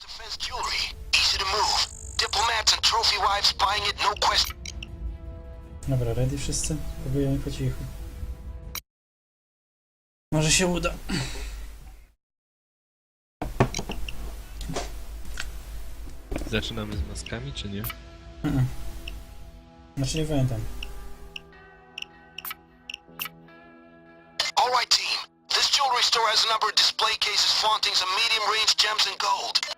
Defense jewelry, easy to move. Diplomats and trophy wives buying it, no question. Dobra, ready wszyscy? Próbujemy po cichu. Może się uda. Zaczynamy z maskami, czy nie? Mhm. Znaczy nie pamiętam. All right, team. This jewelry store has a number of display cases flaunting some medium-range gems and gold.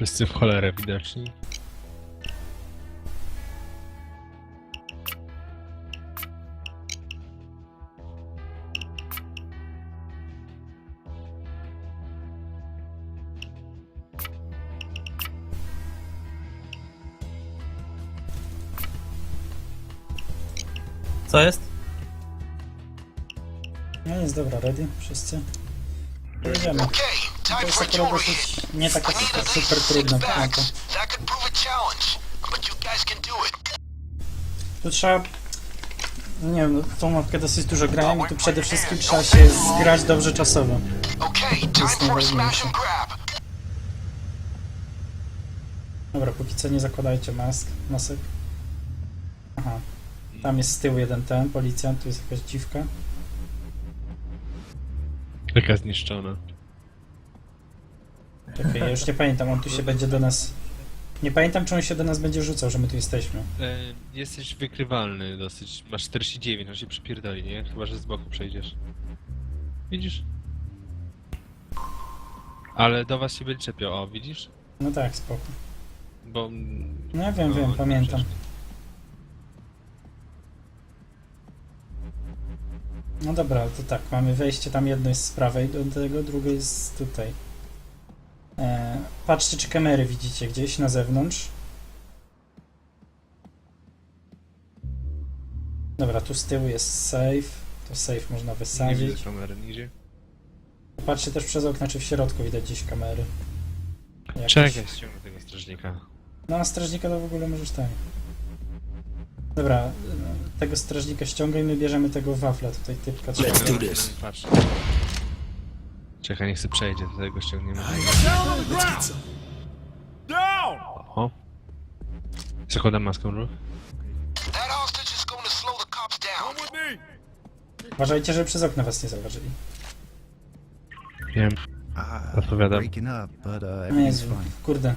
Wszyscy w cholerę widoczni. Co jest? No jest dobra, ready wszyscy? Pojedziemy. Okay, To time jest nie taka super least trudna it. Tu trzeba... no Nie wiem, no, tą mapkę dosyć dużo grałem i tu przede wszystkim trzeba się zgrać dobrze czasowo. Time jest najważniejsze. Dobra, póki co nie zakładajcie mask, masek. Aha. Tam jest z tyłu jeden ten, policjant, tu jest jakaś dziwka. Taka zniszczona. Czekaj, ja już nie pamiętam, on tu się będzie do nas... Nie pamiętam, czy on się do nas będzie rzucał, że my tu jesteśmy. E, jesteś wykrywalny dosyć. Masz 49, on się przypierdoli, nie? Chyba, że z boku przejdziesz. Widzisz? Ale do was się będzie czepiał, o, widzisz? No tak, spoko. Bo... No ja wiem, wiem, nie pamiętam. No dobra, to tak, mamy wejście, tam jedno jest z prawej do tego, drugie jest tutaj. E, patrzcie, czy kamery widzicie gdzieś na zewnątrz. Dobra, tu z tyłu jest safe. To safe można Nie wysadzić. widzę kamery nigdzie. Patrzcie też przez okna, czy w środku widać gdzieś kamery. Jakieś. Czekaj, ściągnę tego strażnika. No a strażnika to w ogóle możesz tak. Dobra, e, tego strażnika ściągaj, my bierzemy tego wafla tutaj typka. Let's do this. Patrz. Czekaj, niech sobie przejdzie, do tego ściągniemy. Oho. Zakładam maskę ruch. Uważajcie, żeby przez okna was nie zauważyli. Wiem. Odpowiadam. uh, No Jezu, fine. kurde.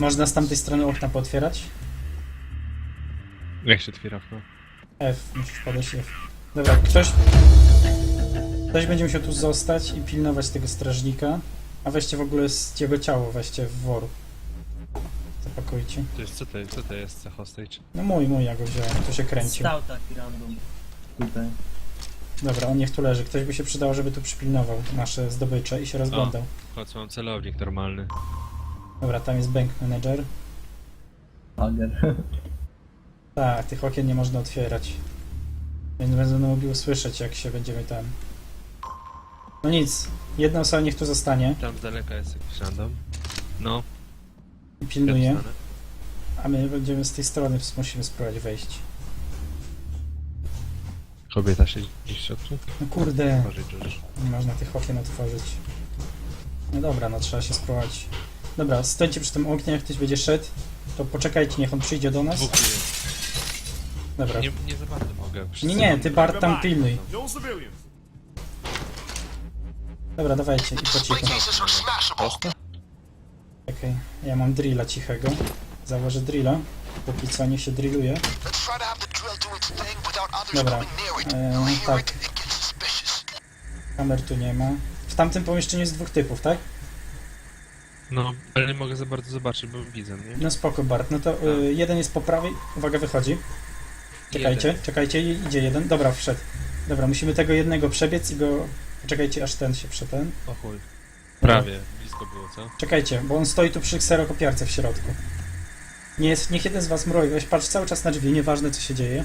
Można z tamtej strony okna pootwierać? Jak się otwiera okno? F, musisz podać F. Dobra, ktoś... Ktoś będzie musiał tu zostać i pilnować tego strażnika. A weźcie w ogóle z jego ciało, weźcie w wor. Zapakujcie. To jest, co to jest, co to jest za hostage? No mój, mój, ja go wziąłem, tu się kręcił. Stał taki random. Tutaj. Dobra, on niech tu leży. Ktoś by się przydał, żeby tu przypilnował nasze zdobycze i się rozglądał. Chodź, mam celownik normalny. Dobra, tam jest bank manager. Ager. Tak, tych okien nie można otwierać. Więc będą mogli usłyszeć, jak się będziemy tam. No nic, jedna osoba niech tu zostanie Tam z daleka jest jakiś random. No, i pilnuje, a my będziemy z tej strony musimy spróbować wejść. Kobieta siedzi gdzieś w środku? No kurde, George. nie można tych okien otworzyć. No dobra, no trzeba się spróbować. Dobra, stońcie przy tym oknie, jak ktoś będzie szedł, to poczekajcie, niech on przyjdzie do nas. Dwóch tu jest. Dobra. Nie, nie za bardzo mogę. Nie, nie, ty Bart tam pilnuj. No civilians. Dobra, dawajcie i po cichu. smashable. Czekaj, ja mam drilla cichego. Założę drilla. Póki co niech się drilluje. Dobra, e, hear tak. Kamer tu nie ma. W tamtym pomieszczeniu jest dwóch typów, tak? No, ale nie mogę za bardzo zobaczyć, bo widzę, nie? No spoko Bart, no to y, jeden jest po prawej. Uwaga, wychodzi. Czekajcie, Jeden. czekajcie, i- idzie jeden. Dobra, wszedł. Dobra, musimy tego jednego przebiec i go... Czekajcie, aż ten się przeten. O chuj. Prawie, blisko było, co? Czekajcie, bo on stoi tu przy kserokopiarce w środku. Nie jest, niech jeden z was mroi, weź patrz cały czas na drzwi, nieważne co się dzieje.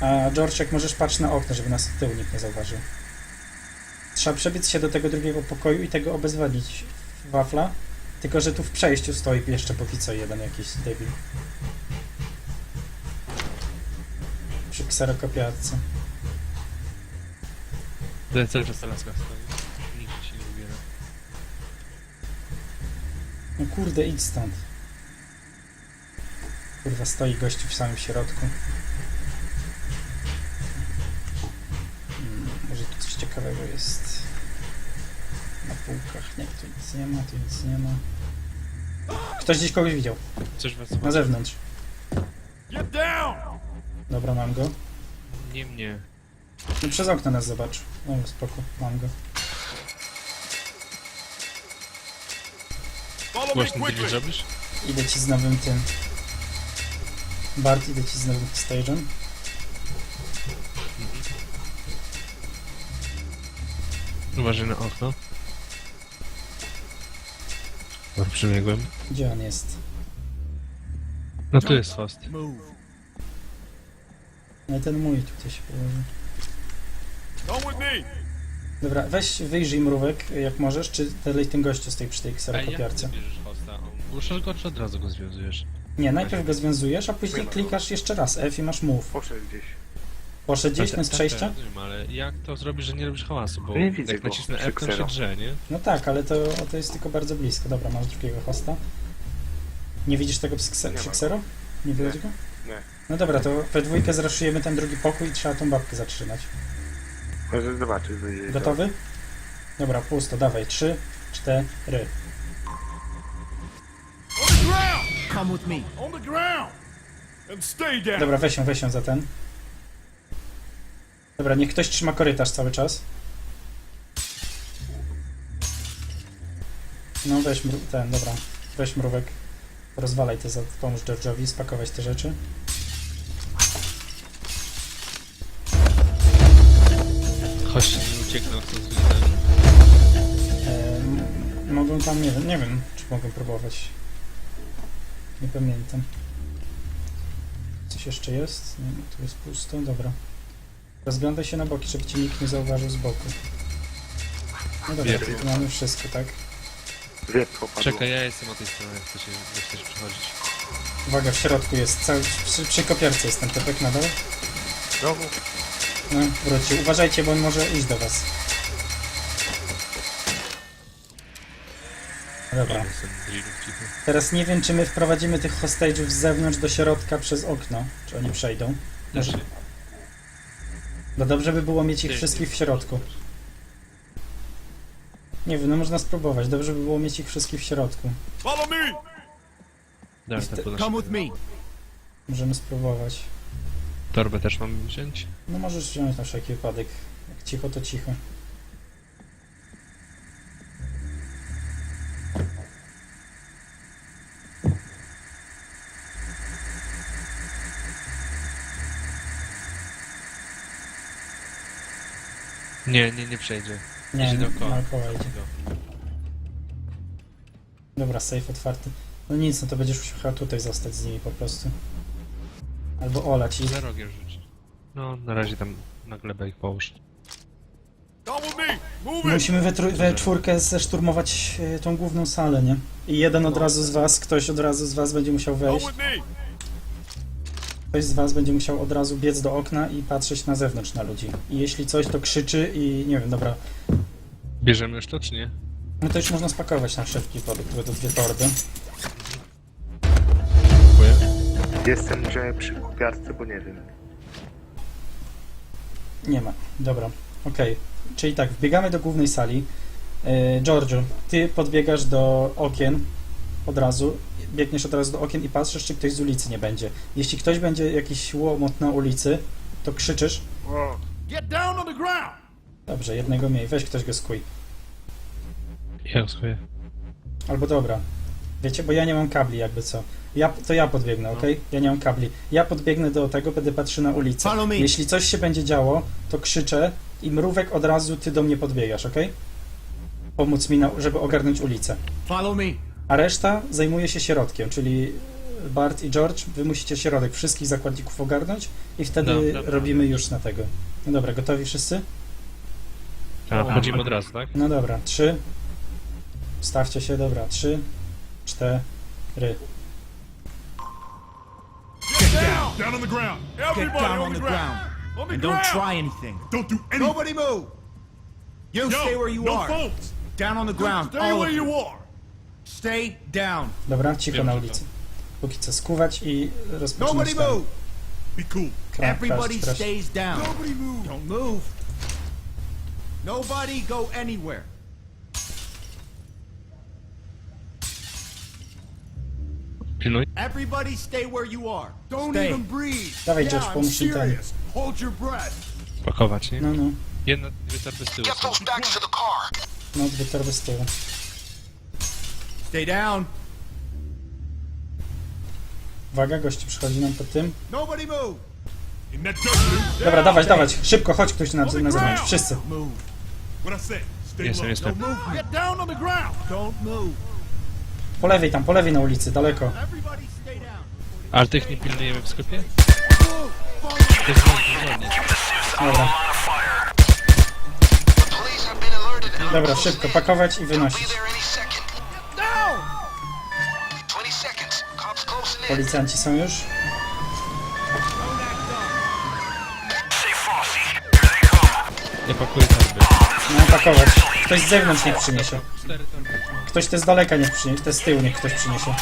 A George, jak możesz patrz na okno, żeby nas od tyłu nikt nie zauważył. trzeba przebiec się do tego drugiego pokoju i tego obezwładnić wafla. Tylko, że tu w przejściu stoi jeszcze póki co jeden jakiś debil. Przy kserokopiarce. To cały czas ta laska stoi. Nigdzie się nie ubiera. No kurde, idź stąd. Kurwa, stoi gościu w samym środku. Hmm, może tu coś ciekawego jest. Na półkach. Nie, tu nic nie ma, tu nic nie ma. Ktoś gdzieś kogoś widział. Coś was Na zewnątrz. Get down! Dobra, mam go. Nie mnie. No przez okno nas zobaczył. No spoko, mam go. Ty quickly! zrobisz? Idę ci z nowym tym. Bart, idę ci z nowym stage'em. Uważaj na okno. Dobra, przebiegłem. Gdzie on jest? No tu jest host. No i ten mój tutaj się położył. Dobra, weź wyjrzyj mrówek, jak możesz, czy dalej ten gościu przy tej A jak kserokopiarce. Ruszasz go, czy od razu go związujesz? Nie, najpierw go związujesz, a później klikasz jeszcze raz F i masz move. Poszedł gdzieś. Poszedł gdzieś Tak, ten z tak, przejścia? tak, rozumiem, ale jak to zrobisz, że nie robisz hałasu? Bo Nie widzę jak go nacisnę przy F, to się drze, nie? No tak, ale to, to jest tylko bardzo blisko. Dobra, masz drugiego hosta. Nie widzisz tego przy, kse- Nie przy ma go. ksero? Nie widać go? Nie. No dobra, to we dwójkę zraszujemy ten drugi pokój i trzeba tą babkę zatrzymać. Może zobaczyć, wyjdzie. Gotowy? Dobra, pusto, dawaj. Trzy, cztery. On the ground! Come with me. On the ground! And stay down! Dobra, weź ją, weź ją za ten. Dobra, niech ktoś trzyma korytarz cały czas. No weź mru- ten, dobra. Weź mrówek. Rozwalaj te, za- pomóż George'owi spakować te rzeczy. Uciekną, zwykle. Ehm, mogą tam, nie wiem, nie wiem, czy mogą próbować. Nie pamiętam. Coś jeszcze jest? Nie, tu jest pusto, dobra. Rozglądaj się na boki, żeby cię nikt nie zauważył z boku. No dobra, to tu mamy wszystko, tak? Padło. Czekaj, ja jestem o tej stronie, jak chcecie, jak chcesz przychodzić. Uwaga, w środku jest, cały, przy, przy kopiarce jest ten typek nadal. Znowu? No, wrócił. Uważajcie, bo on może iść do was. Dobra. Teraz nie wiem, czy my wprowadzimy tych hostage'ów z zewnątrz do środka przez okno. Czy oni przejdą. Może... No dobrze by było mieć ich wszystkich w środku. Nie wiem, no można spróbować. Dobrze by było mieć ich wszystkich w środku. Follow me! Dobra, to podnoszę. Come with me. Możemy spróbować. Torbę też mam wziąć? No możesz wziąć na wszelki wypadek. Jak cicho, to cicho. Nie, nie, nie przejdzie. Nie, Idzie dookoła. dookoła idzie. Dobra, safe otwarty. No nic, no to będziesz musiał chyba tutaj zostać z nimi po prostu. Albo olać ich. Za rogiem rzuć. No, na razie tam na glebę ich połóż. Musimy we, trój- we czwórkę zeszturmować e, tą główną salę, nie? I jeden od razu z was, ktoś od razu z was będzie musiał wejść. Ktoś z was będzie musiał od razu biec do okna i patrzeć na zewnątrz na ludzi. I jeśli coś, to krzyczy i nie wiem, dobra. Bierzemy już to, czy nie? No to już można spakować na szybki wypadek, to dwie torby. Jestem gdzie przy kupiarce, bo nie wiem. Nie ma. Dobra, okej. Czyli tak, wbiegamy do głównej sali. E, Giorgio, ty podbiegasz do okien od razu, biegniesz od razu do okien i patrzysz, czy ktoś z ulicy nie będzie. Jeśli ktoś będzie jakiś łomot na ulicy, to krzyczysz. O, Get down on the ground! Dobrze, jednego mniej, weź ktoś go skuj. Ja swoje. Albo dobra. Wiecie, bo ja nie mam kabli, jakby co. Ja, to ja podbiegnę, ok? Ja nie mam kabli. Ja podbiegnę do tego, będę patrzył na ulicę. Follow me. Jeśli coś się będzie działo, to krzyczę i mrówek od razu ty do mnie podbiegasz, ok? Pomóc mi, na, żeby ogarnąć ulicę. Follow me. A reszta zajmuje się środkiem, czyli Bart i George, wy musicie środek wszystkich zakładników ogarnąć i wtedy Dobra, dobra. robimy już na tego. No dobra, gotowi wszyscy? A, wchodzimy od razu, tak? No dobra, trzy. Stawcie się, dobra, trzy, cztery. Get down! Down on the ground! Everybody down on the ground. On the And ground! don't try anything. Don't do anything! Nobody move. You No, stay where you no are. folks! Down on the ground. Stay all where you. you are! Stay down. Dobra, cicho Wiem, na ulicy. Póki co skuwać i rozpoczynać Nobody ten move. Be cool. kra- Everybody crash, crash. stays down. Nobody move! Don't move. Nobody go anywhere. Pilnuj. Everybody stay where you are. Don't Stay. even breathe! Dawaj, yeah, Josh, I'm pomóż mi serious! Hold your breath! Pakować, nie? No, no. Jedna, dwie torby z tyłu Get są. those bags to the car. No, dwie torby z tyłu. Stay down. Uwaga, gości przychodzi nam po tym. Nobody move. In that dude! Dobra, dawać, dawać. Szybko, chodź ktoś na, na zewnątrz. Wszyscy. Move. What I say? Stay Jestem, low. jestem. Don't move. Get down on the ground! Don't move. Po lewej tam, po lewej na ulicy, daleko. Ale tych nie pilnujemy w sklepie? To jest. Dobra, dobra, szybko, pakować i wynosić. there any second. 20 seconds. Cops closing in. Policjanci są już. Ja pakuję torby. No, pakować. Ktoś z zewnątrz niech przyniesie. Ktoś te z daleka niech przyniesie, te z tyłu niech ktoś przyniesie.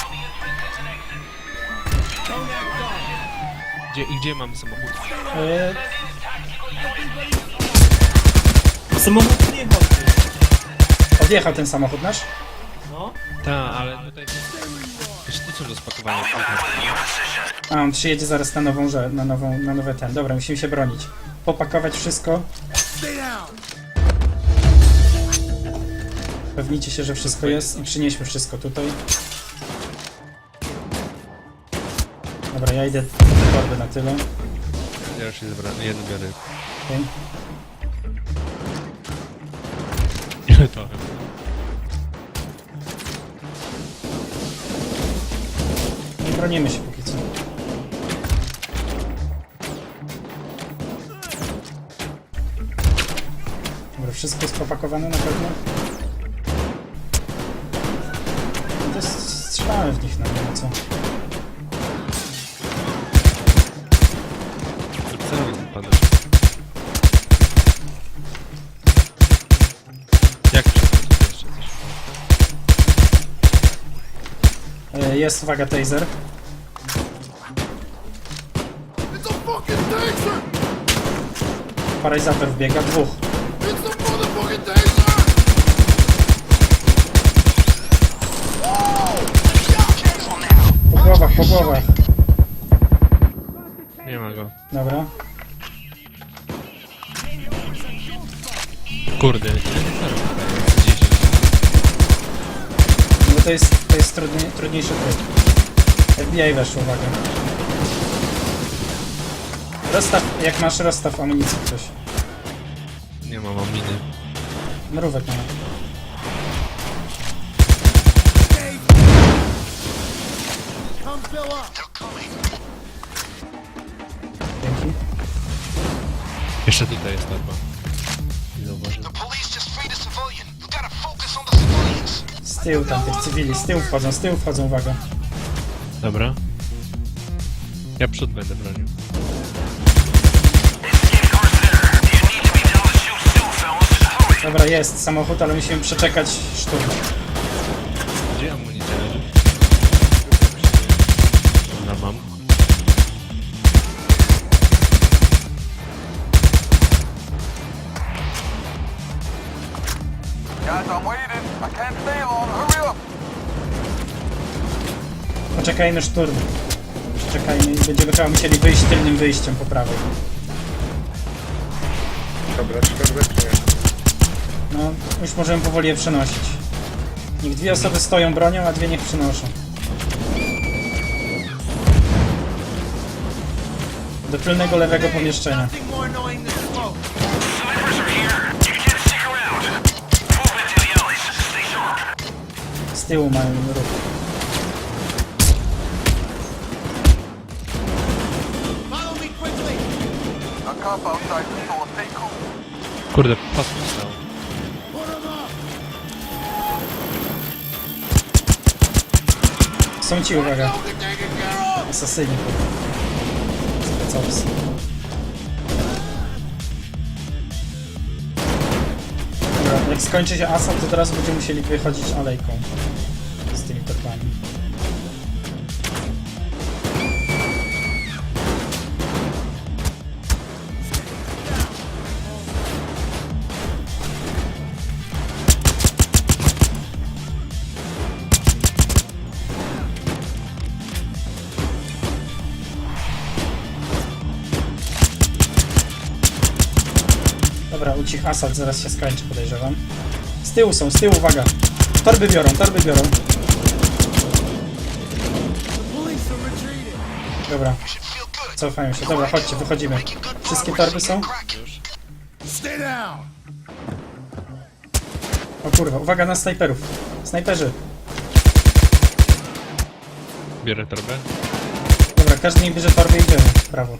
Gdzie, I gdzie mamy samochód? Yy, Samochód nie chodzi. odjechał ten samochód nasz? Ta, ale tutaj... Tu są do spakowania. A, on przyjedzie zaraz na nową, że, na nową, na nowe ten. Dobra, musimy się bronić. Popakować wszystko. Pewnijcie się, że wszystko jest i przynieśmy wszystko tutaj. Dobra, ja idę torby na tyle. Ja już się zebrałem. Jedno biorę. Okay. Ile to? Nie bronimy się póki co. Dobra, wszystko jest popakowane na pewno? Strzelamy w nich na nie ma co. Jak Jest, uwaga, taser! Paralizator wbiega, dwóch. Po głowach. Nie ma go. Dobra. Kurde, ile? 10. No to jest, to jest trudniej, trudniejszy tryb. FBI weszło, uwaga. Rozstaw, jak masz rozstaw amunicji ktoś. Nie ma, mam miny. Mrówek nie ma. Dzięki. Jeszcze tutaj jest torba. Nie zauważyłem. Z tyłu tam tych cywili, z tyłu wchodzą, z tyłu wchodzą, uwaga. Dobra. Ja przód będę bronił. Dobra, jest samochód, ale musimy przeczekać szturm. Poczekajmy szturm. Przeczekajmy i będziemy chyba musieli wyjść tylnym wyjściem po prawej. Dobra, czy nie? No, już możemy powoli je przenosić. Niech dwie osoby stoją bronią, a dwie niech przynoszą. Do tylnego lewego pomieszczenia. Z tyłu mają ruch. Kurde, pas stał. Są ci, uwaga. Asasyni, kurde. Specowcy. Jak skończy się asam, to teraz będziemy musieli wychodzić alejką. Asalt, zaraz się skończy, podejrzewam. Z tyłu są, z tyłu, uwaga. Torby biorą, torby biorą. Dobra, cofają się. Dobra, chodźcie, wychodzimy. Wszystkie torby są? O kurwa, uwaga na snajperów. Snajperzy. Biorę torbę. Dobra, każdy niech bierze torby i idziemy. Brawo.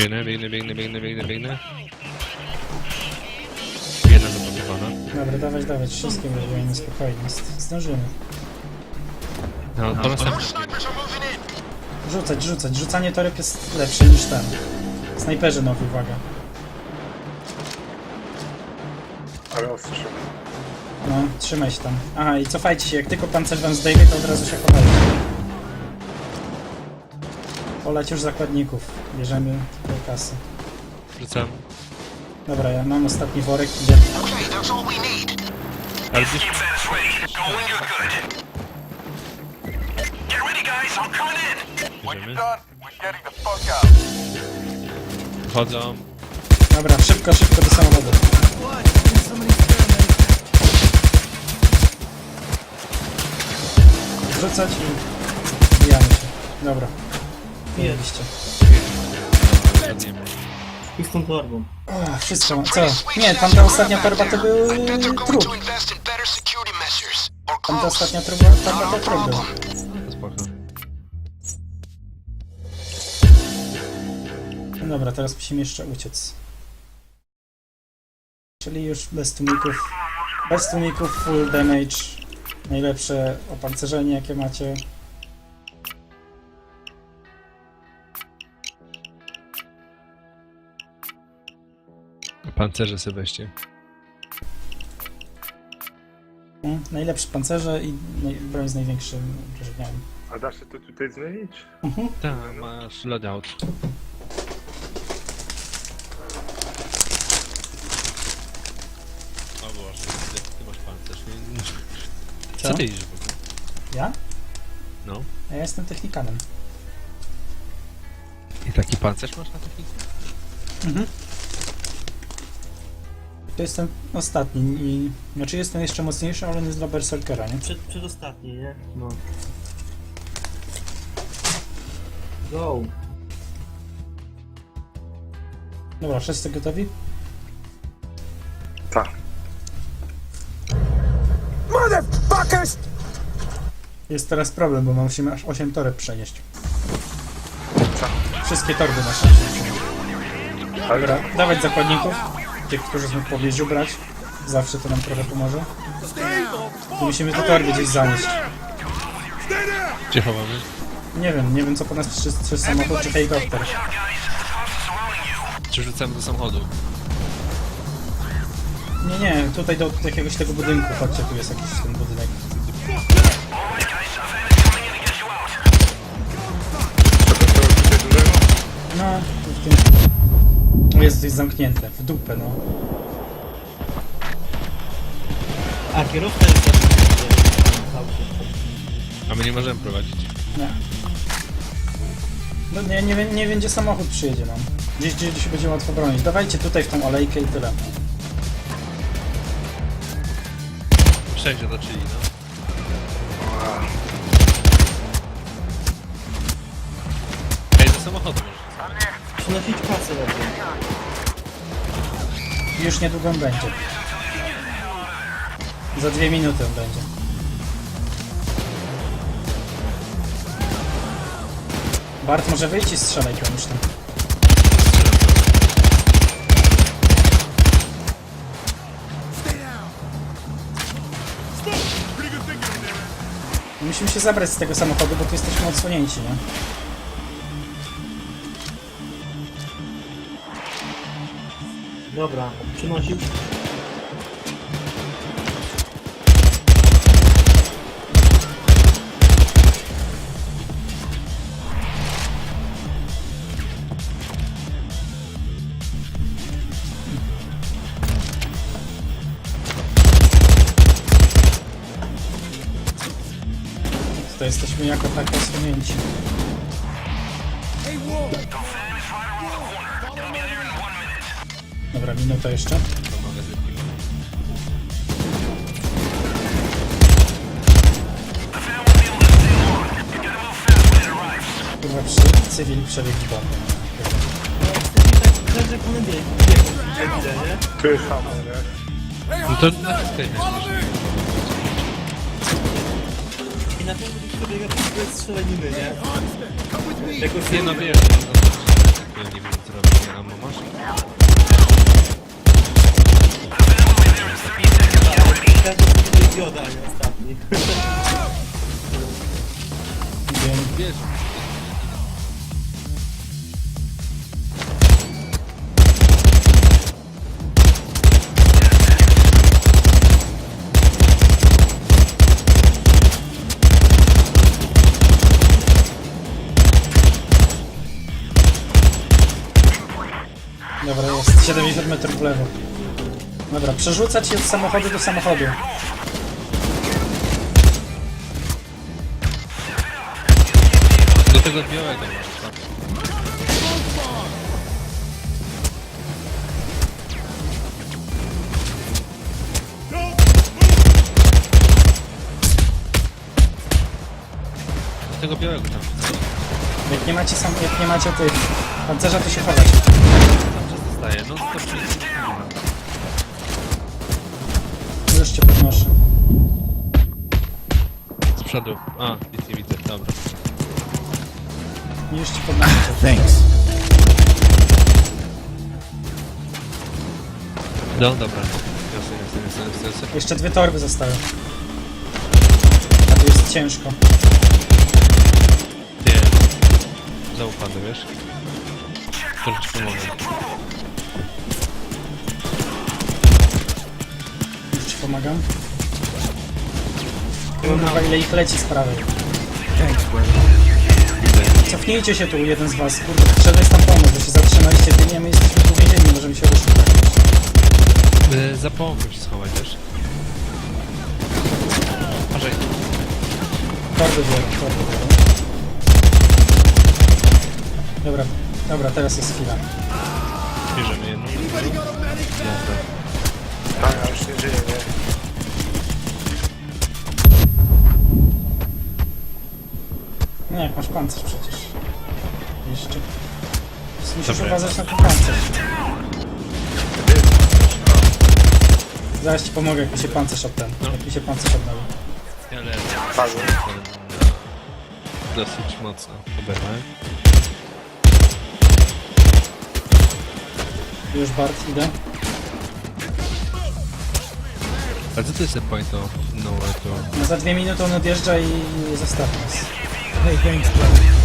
Biegnę, biegnę, biegnę, biegnę, biegnę, biegnę. Jedna zablokowana. Dobra, dawać, dawać. Wszystkie weźmiemy spokojnie. Z- Zdążymy. No, to następny. Snipers are moving in. Rzucać, rzucać. Rzucanie toreb jest lepsze niż ten. Snajperzy nowi, uwaga. Ale ostrze. No, trzymaj się tam. Aha, i cofajcie się. Jak tylko pancerz wam zdejmie, to od razu się chowajcie. Polać już zakładników. Bierzemy tę kasę. Rzucam. Dobra, ja mam ostatni worek. Idę. Ale gdzieś... Bierzemy. Wchodzą. Dobra, szybko, szybko do samochodu. Rzucać i bijamy się. Dobra. Mieliście. Padniemy. I z tą torbą. O, wszystko. Co? Nie, tamta ostatnia torba to był trup. Tamta close. ostatnia torba, torba to trup był. Spoko. No dobra, teraz musimy jeszcze uciec. Czyli już bez tłumików. Bez tłumików, full damage. Najlepsze opancerzenie jakie macie. Pancerze sobie weźcie. No, najlepsze pancerze i naj, broń z największym obrażeniami. A da się to tutaj zmienić? Tak, masz loadout. O Boże, ty, ty masz pancerz. nie? Co? Co ty idziesz w ogóle? Ja? No. A ja jestem technikanem. I taki pancerz masz na technice? To jestem ostatni i... Znaczy jestem jeszcze mocniejszy, ale nie dla Berserkera, nie? Przed, przedostatni, nie? No. Go. Dobra, wszyscy gotowi? Tak. Jest teraz problem, bo musimy aż 8 toreb przenieść. Wszystkie torby nasze. Dobra, dawać zakładników. Tych, którzy są w pobliżu brać. Zawsze to nam trochę pomoże. I musimy te torby gdzieś zanieść. Gdzie chowamy? Nie wiem, nie wiem co po nas czy, czy samochód, czy helikopter. Czy rzucamy do samochodu? Nie, nie, tutaj do jakiegoś tego budynku. Chodźcie, tu jest jakiś ten budynek. To? No, w tym... Jest gdzieś zamknięte, w dupę, no. A kierowca jest. A my nie możemy prowadzić. Nie. No nie, nie, wiem- nie wiem gdzie samochód przyjedzie nam. Gdzieś, gdzieś się będzie łatwo bronić. Dawajcie tutaj w tą alejkę i tyle. Wszędzie toczyli, no. Już niedługo będzie. Za dwie minuty będzie. Bart może wyjść i strzelać komuś tam. Musimy się zabrać z tego samochodu, bo tu jesteśmy odsunięci, nie? Dobra, przynosił. Tutaj jesteśmy jako tak osłonięci. Dobra, minuta jeszcze. Kurwa, przy, cywil przebiegł bombę. Tak, że komedy biegł, nie? Jest samo, nie? No to na I na tym przebiega bez strzelaniny, nie? Jakoś Nie no wiesz, no, no, nie wiem co robić, nie, ammo masz? Sobie dioda, nie ostatni. Wiesz, Dobra, jest 70 metrów w lewo. Dobra, przerzucać się od samochodu do samochodu. Do tego białego? Do tego białego tam Jak nie macie sam, jak nie macie tych pancerza, to się chować. cały czas zostaje, no to nie ma. Już cię podnoszę. Z przodu, a, nic nie widzę, dobra. Już ci podnoszę. Thanks. No dobra, jasne, jasne, jasne, jasne, jasne. Jeszcze dwie torby zostały. A tu jest ciężko. Nie, zaufany, wiesz? To ci pomogę. Już ci pomagam. Kurwa, ile ich leci z prawej. Cofnijcie się tu, jeden z was. Kurde, jest tam pomoc, bo się zatrzymaliście wy, nie, my jesteśmy tu więzieni, możemy się ruszyć. Y, za połowę się schować, wiesz? Uważaj. Torby biorę, torby biorę. Dobra, dobra, teraz jest chwila. Bierzemy jedną. Jasne. Tak, ja już nie żyję, nie? Nie, jak masz pancerz przecież. Jeszcze. Musisz Dobra. uważać na ten pancerz. Zaraz ci pomogę, jak mi się pancerz od ten. Jak mi się pancerz odnowi. Ale Padł. dosyć mocno oberwałem. Już Bart, idę. A co to jest point of no to? No za dwie minuty on odjeżdża i zostawi nas. Hey, thanks, bro.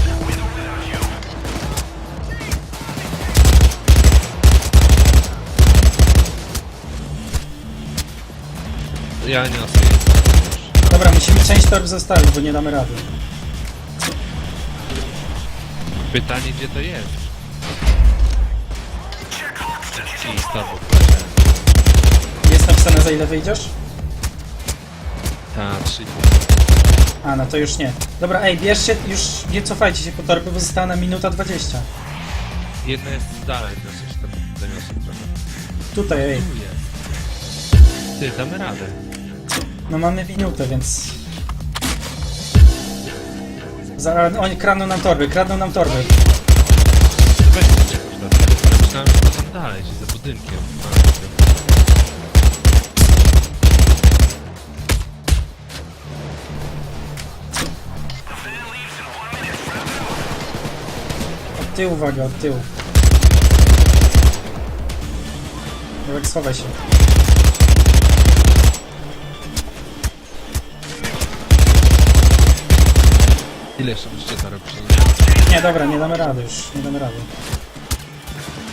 Ja nie noszę Dobra, musimy część torb zostawić, bo nie damy rady. Pytanie gdzie to jest? I Starbuck. Jest napisane za ile wyjdziesz? Ta, trzy. A, no to już nie. Dobra, ej, bierzcie, już nie cofajcie się po torby, bo została na minuta 20. Jedna jest dalej, dosyć tam zaniosę trochę. Tutaj, ej. Jest. Ty, damy radę. No mamy minutę, więc... Za, oni kradną nam torby, kradną nam torby. Weź to czegoś do tego. Ja myślałem, że tam dalej, gdzieś za budynkiem. Od tyłu, uwaga, od tyłu. Jurek, schowaj się. Ile jeszcze musicie to robić? Nie, dobra, nie damy rady już, nie damy rady.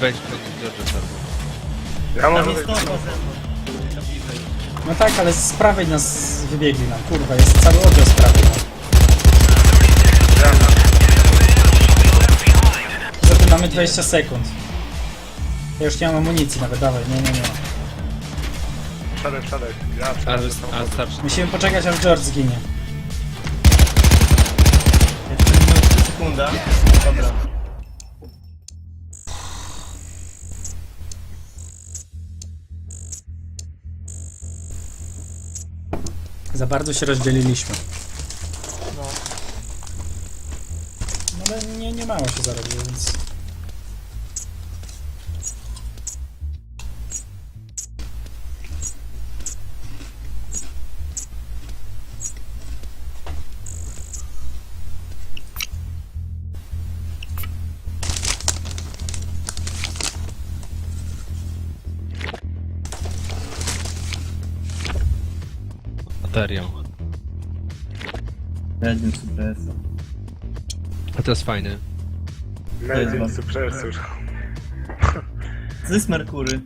Weź podnieść George'a Sarbo. Ja może być... No tak, ale z prawej nas wybiegli nam, kurwa, jest cały oddział z prawej. No. Poza tym mamy 20 sekund. Ja już nie mam amunicji nawet, dawaj, nie, nie, nie. Przodek, przodek. Ja starszy. Musimy poczekać aż George zginie. Sekunda. Dobra. Za bardzo się rozdzieliliśmy. No. No ale nie, nie mało się zarobiło, więc... Jest fajne. Medium suppressor. Co to jest Merkury?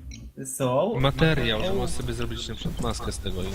Co? Materiał, że możesz sobie zrobić na przykład maskę z tego i